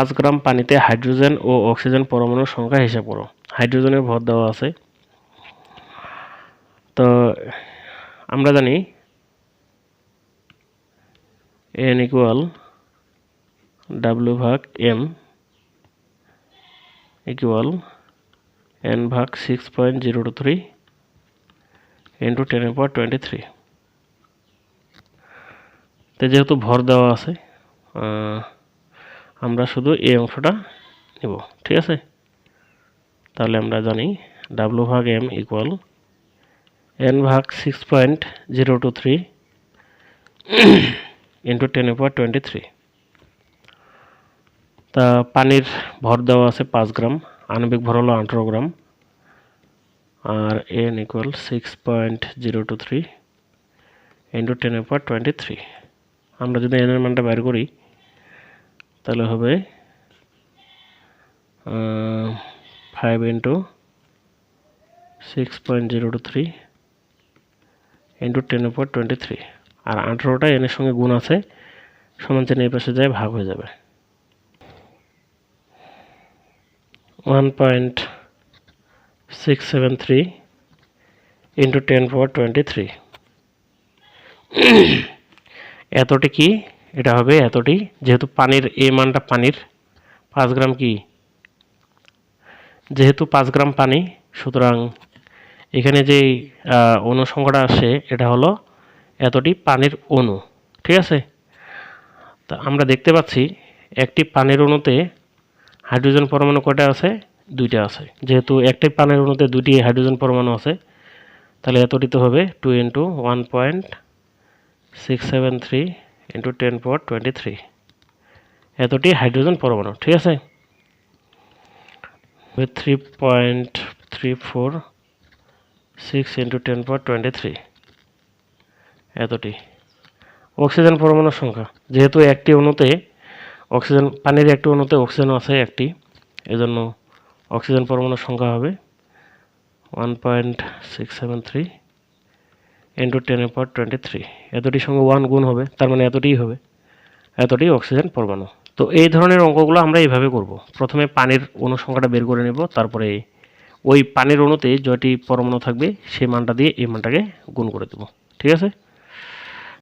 পাঁচ গ্রাম পানিতে হাইড্রোজেন ও অক্সিজেন পরমাণুর সংখ্যা হিসাব করো। হাইড্রোজেনের ভর দেওয়া আছে। তো, আমরা জানি এন ইকুয়াল ডাব্লিউ ভাগ এম ইকুয়াল এন ভাগ six point zero two three into টেনের পর টোয়েন্টি থ্রি তো, যেহেতু ভর দেওয়া আছে আমরা শুধু এই অংশটা নেব, ঠিক আছে? তাহলে আমরা জানি ডাব্লু ভাগ এম ইকুয়াল এন ভাগ six point zero two three into টেনের পর টোয়েন্টি থ্রি তা পানির ভর দেওয়া আছে পাঁচ গ্রাম, আণবিক ভর হলো আঠেরো গ্রাম, আর N equal six point zero two three into টেনের পর টোয়েন্টি থ্রি আমরা যদি এন এর মানটা বের করি তাহলে হবে five into six point zero two three into টেনের পর টোয়েন্টি থ্রি আর আঠেরোটা এনের সঙ্গে গুণ আছে, সমান চিহ্ন এই পাশে যায়, ভাগ হয়ে যাবে। One point six seven three into ten power twenty three এতটি কি? এটা হবে এতটি। যেহেতু পানির, এ মানটা পানির। পাঁচ গ্রাম কি? যেহেতু পাঁচ গ্রাম পানি, সুতরাং এখানে যে অনুসংখ্যাটা আসে, এটা হলো এতটি পানির অণু। ঠিক আছে? তা আমরা দেখতে পাচ্ছি, একটি পানির অণুতে হাইড্রোজেন পরমাণু কয়টা আছে? দুইটা আছে। যেহেতু একটি পানির অণুতে দুটি হাইড্রোজেন পরমাণু আছে, তাহলে এতটি তো হবে two into one point six seven three into ten power twenty three এতটি হাইড্রোজেন পরমাণু, ঠিক আছে? Three point three four six into ten power twenty three এতটি। অক্সিজেন পরমাণুর সংখ্যা, যেহেতু একটি অণুতে অক্সিজেন পানির একটি অণুতে অক্সিজেন আছে একটি, এজন্য অক্সিজেন পরমাণুর সংখ্যা হবে one point six seven three into টেনের পাওয়ার টোয়েন্টি থ্রি এতটির সঙ্গে ওয়ান গুণ হবে, তার মানে এতটিই হবে। এতটি অক্সিজেন পরমাণু। তো এই ধরনের অঙ্কগুলো আমরা এইভাবে করব। প্রথমে পানির অনুসংখ্যাটা বের করে নেব, তারপরে ওই পানির অণুতে যটি পরমাণু থাকবে, সেই মানটা দিয়ে এই মানটাকে গুণ করে দেবো। ঠিক আছে?